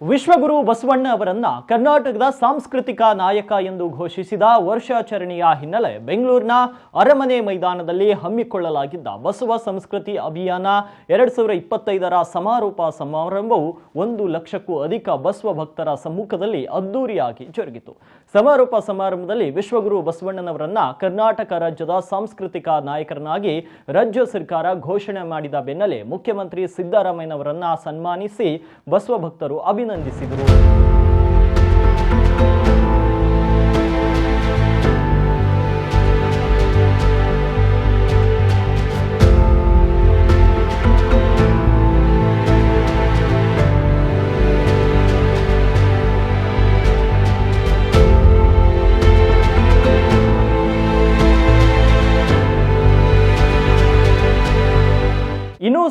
ವಿಶ್ವಗುರು ಬಸವಣ್ಣ ಅವರನ್ನ ಕರ್ನಾಟಕದ ಸಾಂಸ್ಕೃತಿಕ ನಾಯಕ ಎಂದು ಘೋಷಿಸಿದ ವರ್ಷಾಚರಣೆಯ ಹಿನ್ನೆಲೆ ಬೆಂಗಳೂರಿನ ಅರಮನೆ ಮೈದಾನದಲ್ಲಿ ಹಮ್ಮಿಕೊಳ್ಳಲಾಗಿದ್ದ ಬಸವ ಸಂಸ್ಕೃತಿ ಅಭಿಯಾನ ಎರಡ್ ಸಾವಿರದ ಇಪ್ಪತ್ತೈದರ ಸಮಾರೋಪ ಸಮಾರಂಭವು ಒಂದು ಲಕ್ಷಕ್ಕೂ ಅಧಿಕ ಬಸವ ಭಕ್ತರ ಸಮ್ಮುಖದಲ್ಲಿ ಅದ್ದೂರಿಯಾಗಿ ಜರುಗಿತು. ಸಮಾರೋಪ ಸಮಾರಂಭದಲ್ಲಿ ವಿಶ್ವಗುರು ಬಸವಣ್ಣನವರನ್ನ ಕರ್ನಾಟಕ ರಾಜ್ಯದ ಸಾಂಸ್ಕೃತಿಕ ನಾಯಕರನ್ನಾಗಿ ರಾಜ್ಯ ಸರ್ಕಾರ ಘೋಷಣೆ ಮಾಡಿದ ಬೆನ್ನಲ್ಲೇ ಮುಖ್ಯಮಂತ್ರಿ ಸಿದ್ದರಾಮಯ್ಯನವರನ್ನ ಸನ್ಮಾನಿಸಿ ಬಸವ ಭಕ್ತರು ಅಭಿನಂದಿಸಿದರು ಇನ್ನು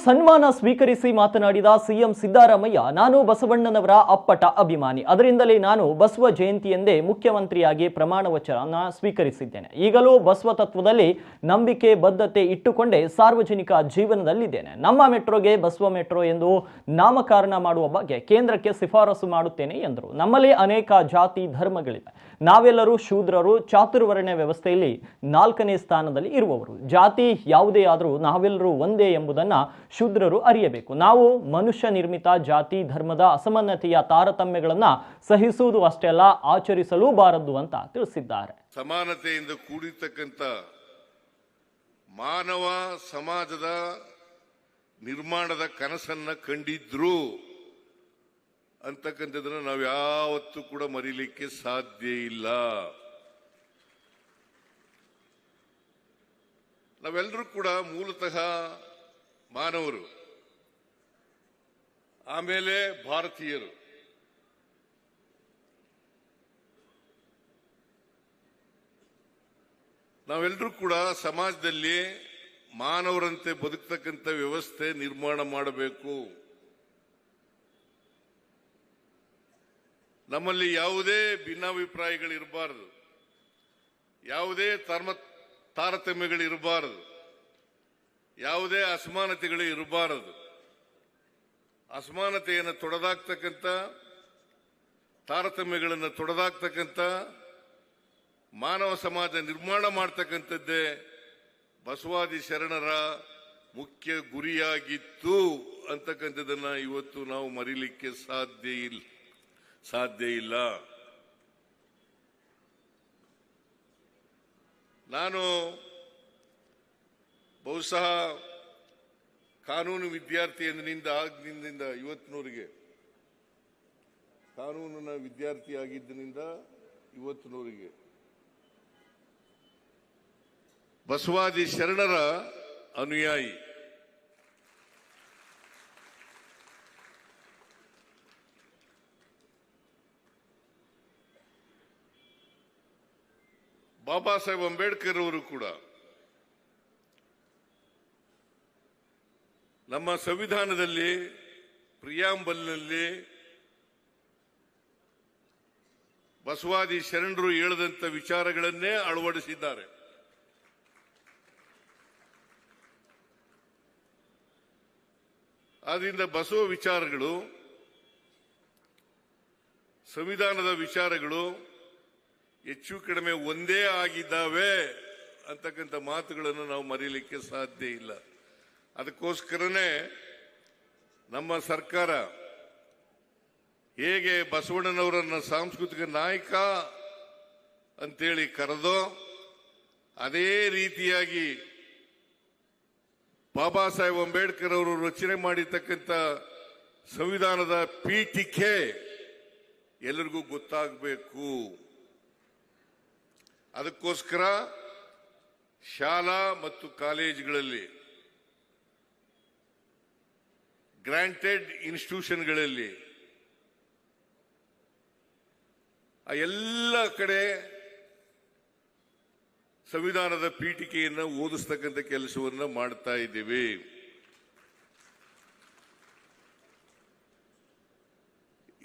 ಸನ್ಮಾನ ಸ್ವೀಕರಿಸಿ ಮಾತನಾಡಿದ ಸಿಎಂ ಸಿದ್ದರಾಮಯ್ಯ, ನಾನು ಬಸವಣ್ಣನವರ ಅಪ್ಪಟ ಅಭಿಮಾನಿ. ಅದರಿಂದಲೇ ನಾನು ಬಸವ ಜಯಂತಿಯಂದೇ ಮುಖ್ಯಮಂತ್ರಿಯಾಗಿ ಪ್ರಮಾಣ ವಚನ ಸ್ವೀಕರಿಸಿದ್ದೇನೆ. ಈಗಲೂ ಬಸವ ತತ್ವದಲ್ಲಿ ನಂಬಿಕೆ, ಬದ್ಧತೆ ಇಟ್ಟುಕೊಂಡೇ ಸಾರ್ವಜನಿಕ ಜೀವನದಲ್ಲಿದ್ದೇನೆ. ನಮ್ಮ ಮೆಟ್ರೋಗೆ ಬಸವ ಮೆಟ್ರೋ ಎಂದು ನಾಮಕರಣ ಮಾಡುವ ಬಗ್ಗೆ ಕೇಂದ್ರಕ್ಕೆ ಶಿಫಾರಸು ಮಾಡುತ್ತೇನೆ ಎಂದರು. ನಮ್ಮಲ್ಲಿ ಅನೇಕ ಜಾತಿ ಧರ್ಮಗಳಿವೆ. ನಾವೆಲ್ಲರೂ ಶೂದ್ರರು ಚಾತುರ್ವರ್ಣ ವ್ಯವಸ್ಥೆಯಲ್ಲಿ ನಾಲ್ಕನೇ ಸ್ಥಾನದಲ್ಲಿ ಇರುವವರು. ಜಾತಿ ಯಾವುದೇ ಆದರೂ ನಾವೆಲ್ಲರೂ ಒಂದೇ ಎಂಬುದನ್ನ ಶೂದ್ರರು ಅರಿಯಬೇಕು. ನಾವು ಮನುಷ್ಯ ನಿರ್ಮಿತ ಜಾತಿ, ಧರ್ಮದ ಅಸಮಾನತೆಯ ತಾರತಮ್ಯಗಳನ್ನು ಸಹಿಸುವುದು ಅಷ್ಟೇ ಅಲ್ಲ ಆಚರಿಸಲೂ ಬಾರದು ಅಂತ ತಿಳಿಸಿದ್ದಾರೆ. ಸಮಾನತೆಯಿಂದ ಕೂಡಿರ್ತಕ್ಕಂಥ ಮಾನವ ಸಮಾಜದ ನಿರ್ಮಾಣದ ಕನಸನ್ನ ಕಂಡಿದ್ರು ಅಂತಕ್ಕಂಥದ್ದನ್ನ ನಾವು ಯಾವತ್ತೂ ಕೂಡ ಮರೀಲಿಕ್ಕೆ ಸಾಧ್ಯ ಇಲ್ಲ. ನಾವೆಲ್ಲರೂ ಕೂಡ ಮೂಲತಃ ಮಾನವರು, ಆಮೇಲೆ ಭಾರತೀಯರು. ನಾವೆಲ್ಲರೂ ಕೂಡ ಸಮಾಜದಲ್ಲಿ ಮಾನವರಂತೆ ಬದುಕ್ತಕ್ಕಂಥ ವ್ಯವಸ್ಥೆ ನಿರ್ಮಾಣ ಮಾಡಬೇಕು. ನಮ್ಮಲ್ಲಿ ಯಾವುದೇ ಭಿನ್ನಾಭಿಪ್ರಾಯಗಳಿರಬಾರದು. ಯಾವುದೇ ತಾರತಮ್ಯಗಳಿರಬಾರದು. ಯಾವುದೇ ಅಸಮಾನತೆಗಳು ಇರಬಾರದು. ಅಸಮಾನತೆಯನ್ನು ತೊಡೆದಾಕ್ತಕ್ಕಂಥ, ತಾರತಮ್ಯಗಳನ್ನು ತೊಡೆದಾಕ್ತಕ್ಕಂಥ, ಮಾನವ ಸಮಾಜ ನಿರ್ಮಾಣ ಮಾಡ್ತಕ್ಕಂಥದ್ದೇ ಬಸವಾದಿ ಶರಣರ ಮುಖ್ಯ ಗುರಿಯಾಗಿತ್ತು ಅಂತಕ್ಕಂಥದ್ದನ್ನ ಇವತ್ತು ನಾವು ಮರೀಲಿಕ್ಕೆ ಸಾಧ್ಯ ಇಲ್ಲ ಸಾಧ್ಯ ಇಲ್ಲ. ನಾನು ಬಹುಶಃ ಕಾನೂನು ವಿದ್ಯಾರ್ಥಿ ಎಂದಿನಿಂದ ಆಗಿನಿಂದ ಇವತ್ತಿನವರಿಗೆ ಕಾನೂನಿನ ವಿದ್ಯಾರ್ಥಿ ಆಗಿದ್ದರಿಂದ ಇವತ್ತಿನವರಿಗೆ, ಬಸವಾದಿ ಶರಣರ ಅನುಯಾಯಿ. ಬಾಬಾ ಸಾಹೇಬ್ ಅಂಬೇಡ್ಕರ್ ಅವರು ಕೂಡ ನಮ್ಮ ಸಂವಿಧಾನದಲ್ಲಿ ಪ್ರಿಯಾಂಬಲ್ನಲ್ಲಿ ಬಸವಾದಿ ಶರಣರು ಹೇಳದಂತ ವಿಚಾರಗಳನ್ನೇ ಅಳವಡಿಸಿದ್ದಾರೆ. ಆದ್ರಿಂದ ಬಸವ ವಿಚಾರಗಳು, ಸಂವಿಧಾನದ ವಿಚಾರಗಳು ಹೆಚ್ಚು ಕಡಿಮೆ ಒಂದೇ ಆಗಿದ್ದಾವೆ ಅಂತಕ್ಕಂಥ ಮಾತುಗಳನ್ನು ನಾವು ಮರೀಲಿಕ್ಕೆ ಸಾಧ್ಯ ಇಲ್ಲ. ಅದಕ್ಕೋಸ್ಕರನೇ ನಮ್ಮ ಸರ್ಕಾರ ಹೇಗೆ ಬಸವಣ್ಣನವರನ್ನ ಸಾಂಸ್ಕೃತಿಕ ನಾಯಕ ಅಂತೇಳಿ ಕರೆದೋ ಅದೇ ರೀತಿಯಾಗಿ ಬಾಬಾ ಸಾಹೇಬ್ ಅಂಬೇಡ್ಕರ್ ಅವರು ರಚನೆ ಮಾಡಿರ್ತಕ್ಕಂಥ ಸಂವಿಧಾನದ ಪೀಠಿಕೆ ಎಲ್ಲರಿಗೂ ಗೊತ್ತಾಗಬೇಕು. ಅದಕ್ಕೋಸ್ಕರ ಶಾಲಾ ಮತ್ತು ಕಾಲೇಜುಗಳಲ್ಲಿ ಗ್ರಾಂಟೆಡ್ ಇನ್ಸ್ಟಿಟ್ಯೂಷನ್ಗಳಲ್ಲಿ ಆ ಎಲ್ಲ ಕಡೆ ಸಂವಿಧಾನದ ಪೀಠಿಕೆಯನ್ನು ಓದಿಸ್ತಕ್ಕಂಥ ಕೆಲಸವನ್ನು ಮಾಡ್ತಾ ಇದ್ದೀವಿ.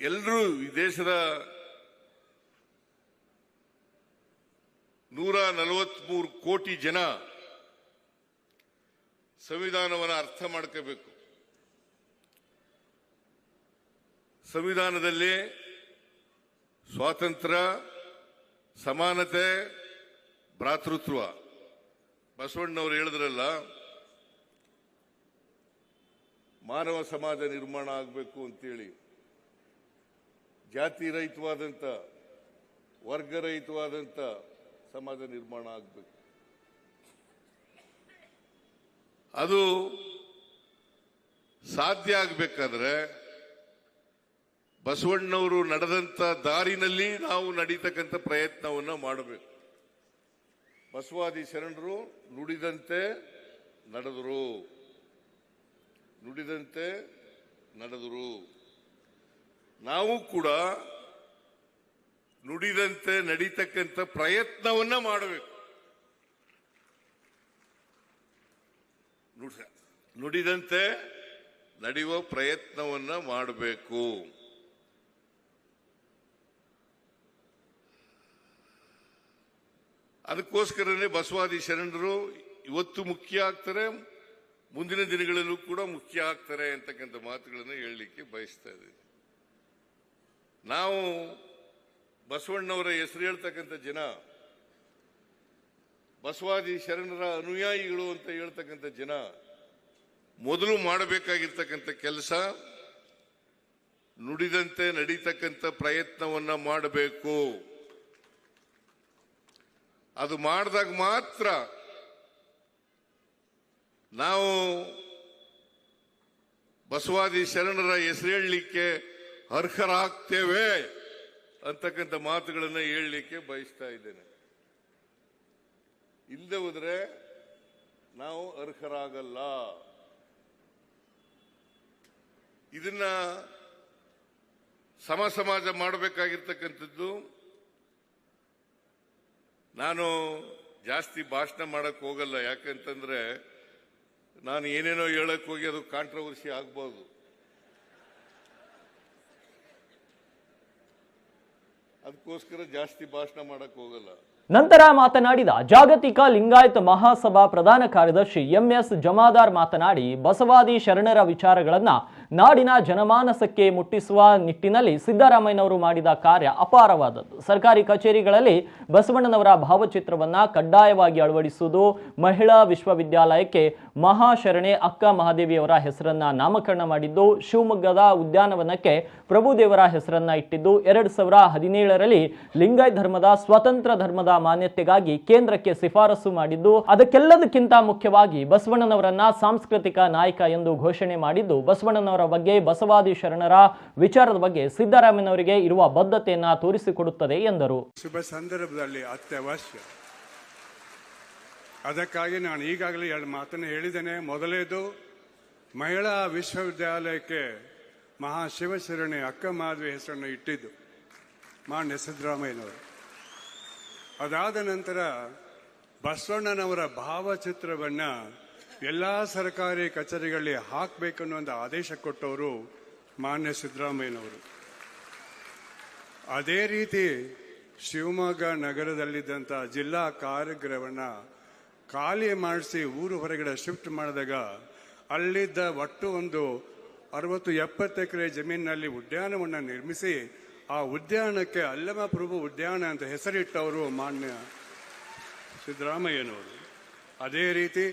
ಎಲ್ಲರೂ ಈ ದೇಶದ ನೂರ ನಲವತ್ಮೂರು ಕೋಟಿ ಜನ ಸಂವಿಧಾನವನ್ನು ಅರ್ಥ ಮಾಡ್ಕೋಬೇಕು. ಸಂವಿಧಾನದಲ್ಲಿ ಸ್ವಾತಂತ್ರ್ಯ, ಸಮಾನತೆ, ಭ್ರಾತೃತ್ವ. ಬಸವಣ್ಣವ್ರು ಹೇಳಿದ್ರಲ್ಲ, ಮಾನವ ಸಮಾಜ ನಿರ್ಮಾಣ ಆಗಬೇಕು ಅಂತೇಳಿ. ಜಾತಿ ರಹಿತವಾದಂಥ ವರ್ಗರಹಿತವಾದಂಥ ಸಮಾಜ ನಿರ್ಮಾಣ ಆಗಬೇಕು. ಅದು ಸಾಧ್ಯ ಆಗಬೇಕಾದ್ರೆ ಬಸವಣ್ಣವರು ನಡೆದಂತ ದಾರಿನಲ್ಲಿ ನಾವು ನಡೀತಕ್ಕಂಥ ಪ್ರಯತ್ನವನ್ನ ಮಾಡಬೇಕು. ಬಸವಾದಿ ಶರಣರು ನುಡಿದಂತೆ ನಡೆದರು. ನುಡಿದಂತೆ ನಡೆದರು. ನಾವು ಕೂಡ ನುಡಿದಂತೆ ನಡೀತಕ್ಕಂಥ ಪ್ರಯತ್ನವನ್ನ ಮಾಡಬೇಕು. ನುಡಿ- ನುಡಿದಂತೆ ನಡೆಯುವ ಪ್ರಯತ್ನವನ್ನ ಮಾಡಬೇಕು. ಅದಕ್ಕೋಸ್ಕರನೇ ಬಸವಾದಿ ಶರಣರು ಇವತ್ತು ಮುಖ್ಯ ಆಗ್ತಾರೆ, ಮುಂದಿನ ದಿನಗಳಲ್ಲೂ ಕೂಡ ಮುಖ್ಯ ಆಗ್ತಾರೆ ಅಂತಕ್ಕಂಥ ಮಾತುಗಳನ್ನು ಹೇಳಲಿಕ್ಕೆ ಬಯಸ್ತಾ ಇದ್ದೀನಿ. ನಾವು ಬಸವಣ್ಣವರ ಹೆಸರು ಹೇಳ್ತಕ್ಕಂಥ ಜನ, ಬಸವಾದಿ ಶರಣರ ಅನುಯಾಯಿಗಳು ಅಂತ ಹೇಳ್ತಕ್ಕಂಥ ಜನ, ಮೊದಲು ಮಾಡಬೇಕಾಗಿರ್ತಕ್ಕಂಥ ಕೆಲಸ, ನುಡಿದಂತೆ ನಡೀತಕ್ಕಂಥ ಪ್ರಯತ್ನವನ್ನ ಮಾಡಬೇಕು. ಅದು ಮಾಡಿದಾಗ ಮಾತ್ರ ನಾವು ಬಸವಾದಿ ಶರಣರ ಹೆಸರು ಹೇಳಲಿಕ್ಕೆ ಅರ್ಹರಾಗ್ತೇವೆ ಅಂತಕ್ಕಂಥ ಮಾತುಗಳನ್ನು ಹೇಳಲಿಕ್ಕೆ ಬಯಸ್ತಾ ಇದ್ದೇನೆ. ಇಲ್ಲದೆ ಹೋದ್ರೆ ನಾವು ಅರ್ಹರಾಗಲ್ಲ. ಇದನ್ನ ಸಮ ಸಮಾಜ ಮಾಡಬೇಕಾಗಿರ್ತಕ್ಕಂಥದ್ದು ನಾನು ಜಾಸ್ತಿ ಭಾಷಣ ಮಾಡಕ್ ಹೋಗಲ್ಲ. ಯಾಕಂತಂದ್ರೆ ನಾನು ಏನೇನೋ ಹೇಳಕ್ ಹೋಗಿ ಅದು ಕಾಂಟ್ರವರ್ಸಿ ಆಗ್ಬೋದು. ಅದಕ್ಕೋಸ್ಕರ ಜಾಸ್ತಿ ಭಾಷಣ ಮಾಡಕ್ ಹೋಗಲ್ಲ. ನಂತರ ಮಾತನಾಡಿದ ಜಾಗತಿಕ ಲಿಂಗಾಯತ ಮಹಾಸಭಾ ಪ್ರಧಾನ ಕಾರ್ಯದರ್ಶಿ ಎಂಎಸ್ ಜಮಾದಾರ್ ಮಾತನಾಡಿ ಬಸವಾದಿ ಶರಣರ ವಿಚಾರಗಳನ್ನ ನಾಡಿನ ಜನಮಾನಸಕ್ಕೆ ಮುಟ್ಟಿಸುವ ನಿಟ್ಟಿನಲ್ಲಿ ಸಿದ್ದರಾಮಯ್ಯನವರು ಮಾಡಿದ ಕಾರ್ಯ ಅಪಾರವಾದದ್ದು. ಸರ್ಕಾರಿ ಕಚೇರಿಗಳಲ್ಲಿ ಬಸವಣ್ಣನವರ ಭಾವಚಿತ್ರವನ್ನ ಕಡ್ಡಾಯವಾಗಿ ಅಳವಡಿಸುವುದು ಮಹಿಳಾ ವಿಶ್ವವಿದ್ಯಾಲಯಕ್ಕೆ ಮಹಾಶರಣೆ ಅಕ್ಕ ಮಹಾದೇವಿಯವರ ಹೆಸರನ್ನ ನಾಮಕರಣ ಮಾಡಿದ್ದು, ಶಿವಮೊಗ್ಗದ ಉದ್ಯಾನವನಕ್ಕೆ ಪ್ರಭುದೇವರ ಹೆಸರನ್ನ ಇಟ್ಟಿದ್ದು, ಎರಡ್ ಸಾವಿರ ಹದಿನೇಳರಲ್ಲಿ ಲಿಂಗಾಯತ್ ಧರ್ಮದ ಸ್ವತಂತ್ರ ಧರ್ಮದ ಮಾನ್ಯತೆಗಾಗಿ ಕೇಂದ್ರಕ್ಕೆ ಶಿಫಾರಸು ಮಾಡಿದ್ದು, ಅದಕ್ಕೆಲ್ಲದಕ್ಕಿಂತ ಮುಖ್ಯವಾಗಿ ಬಸವಣ್ಣನವರನ್ನ ಸಾಂಸ್ಕೃತಿಕ ನಾಯಕ ಎಂದು ಘೋಷಣೆ ಮಾಡಿದ್ದು ಬಸವಣ್ಣನವರ ಬಗ್ಗೆ ಬಸವಾದಿ ಶರಣರ ವಿಚಾರದ ಬಗ್ಗೆ ಸಿದ್ದರಾಮಯ್ಯನವರಿಗೆ ಇರುವ ಬದ್ಧತೆಯನ್ನು ತೋರಿಸಿಕೊಡುತ್ತದೆ ಎಂದರು. ಶುಭ ಸಂದರ್ಭದಲ್ಲಿ ಅತ್ಯವಶ್ಯ. ಅದಕ್ಕಾಗಿ ನಾನು ಈಗಾಗಲೇ ಎರಡು ಮಾತನ್ನು ಹೇಳಿದ್ದೇನೆ. ಮೊದಲೇದು, ಮಹಿಳಾ ವಿಶ್ವವಿದ್ಯಾಲಯಕ್ಕೆ ಮಹಾಶಿವಶರಣಿ ಅಕ್ಕ ಮಾಧವಿ ಹೆಸರನ್ನು ಇಟ್ಟಿದ್ದು ಮಾನ್ಯ ಸಿದ್ದರಾಮಯ್ಯನವರು. ಅದಾದ ನಂತರ ಬಸವಣ್ಣನವರ ಭಾವಚಿತ್ರವನ್ನ ಎಲ್ಲ ಸರ್ಕಾರಿ ಕಚೇರಿಗಳಲ್ಲಿ ಹಾಕಬೇಕನ್ನೋ ಒಂದು ಆದೇಶ ಕೊಟ್ಟವರು ಮಾನ್ಯ ಸಿದ್ದರಾಮಯ್ಯನವರು. ಅದೇ ರೀತಿ ಶಿವಮೊಗ್ಗ ನಗರದಲ್ಲಿದ್ದಂಥ ಜಿಲ್ಲಾ ಕಾರ್ಯಗ್ರಹವನ್ನು ಖಾಲಿ ಮಾಡಿಸಿ ಊರು ಹೊರಗಡೆ ಶಿಫ್ಟ್ ಮಾಡಿದಾಗ ಅಲ್ಲಿದ್ದ ಒಟ್ಟು ಒಂದು ಅರವತ್ತು ಎಪ್ಪತ್ತು ಎಕರೆ ಜಮೀನಿನಲ್ಲಿ ಉದ್ಯಾನವನ್ನು ನಿರ್ಮಿಸಿ ಆ ಉದ್ಯಾನಕ್ಕೆ ಅಲ್ಲಮ ಪ್ರಭು ಉದ್ಯಾನ ಅಂತ ಹೆಸರಿಟ್ಟವರು ಮಾನ್ಯ ಸಿದ್ದರಾಮಯ್ಯನವರು. ಅದೇ ರೀತಿ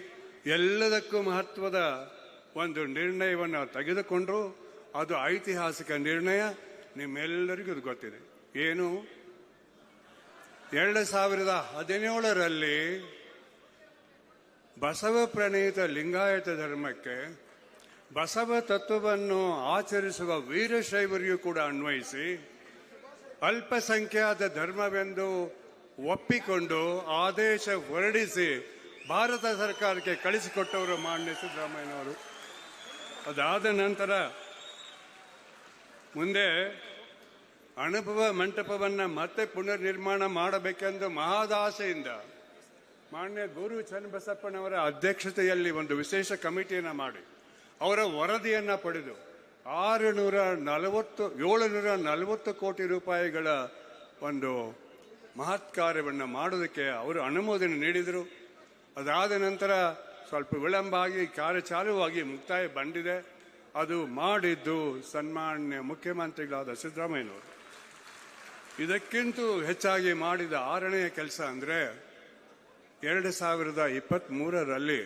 ಎಲ್ಲದಕ್ಕೂ ಮಹತ್ವದ ಒಂದು ನಿರ್ಣಯವನ್ನು ತೆಗೆದುಕೊಂಡರು. ಅದು ಐತಿಹಾಸಿಕ ನಿರ್ಣಯ. ನಿಮ್ಮೆಲ್ಲರಿಗೂ ಇದು ಗೊತ್ತಿದೆ. ಏನು? ಎರಡು ಸಾವಿರದ ಹದಿನೇಳರಲ್ಲಿ ಬಸವ ಪ್ರಣೀತ ಲಿಂಗಾಯತ ಧರ್ಮಕ್ಕೆ ಬಸವ ತತ್ವವನ್ನು ಆಚರಿಸುವ ವೀರಶೈವರಿಗೂ ಕೂಡ ಅನ್ವಯಿಸಿ ಅಲ್ಪಸಂಖ್ಯಾತ ಧರ್ಮವೆಂದು ಒಪ್ಪಿಕೊಂಡು ಆದೇಶ ಹೊರಡಿಸಿ ಭಾರತ ಸರ್ಕಾರಕ್ಕೆ ಕಳಿಸಿಕೊಟ್ಟವರು ಮಾನ್ಯ ಸಿದ್ದರಾಮಯ್ಯನವರು. ಅದಾದ ನಂತರ ಮುಂದೆ ಅನುಭವ ಮಂಟಪವನ್ನು ಮತ್ತೆ ಪುನರ್ ನಿರ್ಮಾಣ ಮಾಡಬೇಕೆಂದು ಮಹಾದಾಸೆಯಿಂದ ಮಾನ್ಯ ಗುರು ಚನ್ನಬಸಪ್ಪನವರ ಅಧ್ಯಕ್ಷತೆಯಲ್ಲಿ ಒಂದು ವಿಶೇಷ ಕಮಿಟಿಯನ್ನು ಮಾಡಿ, ಅವರ ವರದಿಯನ್ನು ಪಡೆದು ಆರು ನೂರ ನಲವತ್ತು, ಏಳುನೂರ ನಲವತ್ತು ಕೋಟಿ ರೂಪಾಯಿಗಳ ಒಂದು ಮಹತ್ಕಾರ್ಯವನ್ನು ಮಾಡೋದಕ್ಕೆ ಅವರು ಅನುಮೋದನೆ ನೀಡಿದರು. ಅದಾದ ನಂತರ ಸ್ವಲ್ಪ ವಿಳಂಬ ಆಗಿ ಕಾರ್ಯ ಚಾಲುವಾಗಿ ಮುಕ್ತಾಯ ಬಂದಿದೆ. ಅದು ಮಾಡಿದ್ದು ಸನ್ಮಾನ್ಯ ಮುಖ್ಯಮಂತ್ರಿಗಳಾದ ಸಿದ್ದರಾಮಯ್ಯನವರು. ಇದಕ್ಕಿಂತ ಹೆಚ್ಚಾಗಿ ಮಾಡಿದ ಆರನೆಯ ಕೆಲಸ ಅಂದರೆ ಎರಡು ಸಾವಿರದ ಇಪ್ಪತ್ತ್ಮೂರರಲ್ಲಿ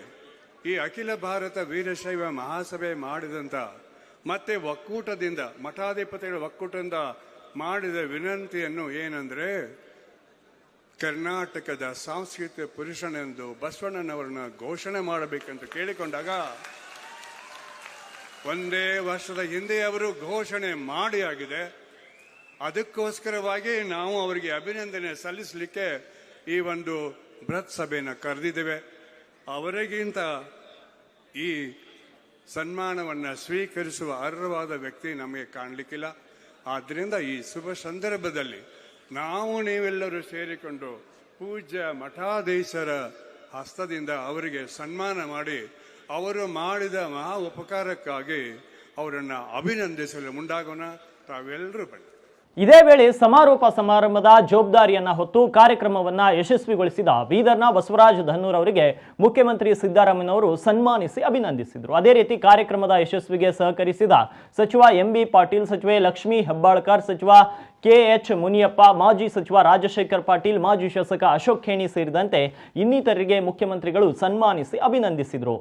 ಈ ಅಖಿಲ ಭಾರತ ವೀರಶೈವ ಮಹಾಸಭೆ ಮಾಡಿದಂಥ ಮತ್ತೆ ಒಕ್ಕೂಟದಿಂದ, ಮಠಾಧಿಪತಿಗಳ ಒಕ್ಕೂಟದಿಂದ ಮಾಡಿದ ವಿನಂತಿಯನ್ನು ಏನಂದ್ರೆ ಕರ್ನಾಟಕದ ಸಾಂಸ್ಕೃತಿಕ ಪುರುಷನೆಂದು ಬಸವಣ್ಣನವರನ್ನ ಘೋಷಣೆ ಮಾಡಬೇಕೆಂದು ಕೇಳಿಕೊಂಡಾಗ ಒಂದೇ ವರ್ಷದ ಹಿಂದೆ ಅವರು ಘೋಷಣೆ ಮಾಡಿ ಆಗಿದೆ. ಅದಕ್ಕೋಸ್ಕರವಾಗಿ ನಾವು ಅವರಿಗೆ ಅಭಿನಂದನೆ ಸಲ್ಲಿಸಲಿಕ್ಕೆ ಈ ಒಂದು ಬೃಹತ್ ಸಭೆಯನ್ನು ಕರೆದಿದ್ದೇವೆ. ಅವರಿಗಿಂತ ಈ ಸನ್ಮಾನವನ್ನು ಸ್ವೀಕರಿಸುವ ಅರ್ಹವಾದ ವ್ಯಕ್ತಿ ನಮಗೆ ಕಾಣಲಿಕ್ಕಿಲ್ಲ. ಆದ್ದರಿಂದ ಈ ಶುಭ ಸಂದರ್ಭದಲ್ಲಿ ನಾವು ನೀವೆಲ್ಲರೂ ಸೇರಿಕೊಂಡು ಪೂಜ್ಯ ಮಠಾಧೀಶರ ಹಸ್ತದಿಂದ ಅವರಿಗೆ ಸನ್ಮಾನ ಮಾಡಿ ಅವರು ಮಾಡಿದ ಮಹಾ ಉಪಕಾರಕ್ಕಾಗಿ ಅವರನ್ನು ಅಭಿನಂದಿಸಲು ಮುಂದಾಗೋಣ. ತಾವೆಲ್ಲರೂ ಬನ್ನಿ. ಇದೇ ವೇಳೆ ಸಮಾರೋಪ ಸಮಾರಂಭದ ಜವಾಬ್ದಾರಿಯನ್ನ ಹೊತ್ತು ಕಾರ್ಯಕ್ರಮವನ್ನ ಯಶಸ್ವಿಗೊಳಿಸಿದ ಬೀದರ್ನ ಬಸವರಾಜ ಧನ್ನೂರ್ ಅವರಿಗೆ ಮುಖ್ಯಮಂತ್ರಿ ಸಿದ್ದರಾಮಯ್ಯನವರು ಸನ್ಮಾನಿಸಿ ಅಭಿನಂದಿಸಿದರು. ಅದೇ ರೀತಿ ಕಾರ್ಯಕ್ರಮದ ಯಶಸ್ವಿಗೆ ಸಹಕರಿಸಿದ ಸಚಿವ ಎಂಬಿ ಪಾಟೀಲ್, ಸಚಿವೆ ಲಕ್ಷ್ಮೀ ಹೆಬ್ಬಾಳ್ಕರ್, ಸಚಿವ ಕೆಎಚ್ ಮುನಿಯಪ್ಪ, ಮಾಜಿ ಸಚಿವ ರಾಜಶೇಖರ್ ಪಾಟೀಲ್, ಮಾಜಿ ಶಾಸಕ ಅಶೋಕ್ ಖೇಣಿ ಸೇರಿದಂತೆ ಇನ್ನಿತರರಿಗೆ ಮುಖ್ಯಮಂತ್ರಿಗಳು ಸನ್ಮಾನಿಸಿ ಅಭಿನಂದಿಸಿದರು.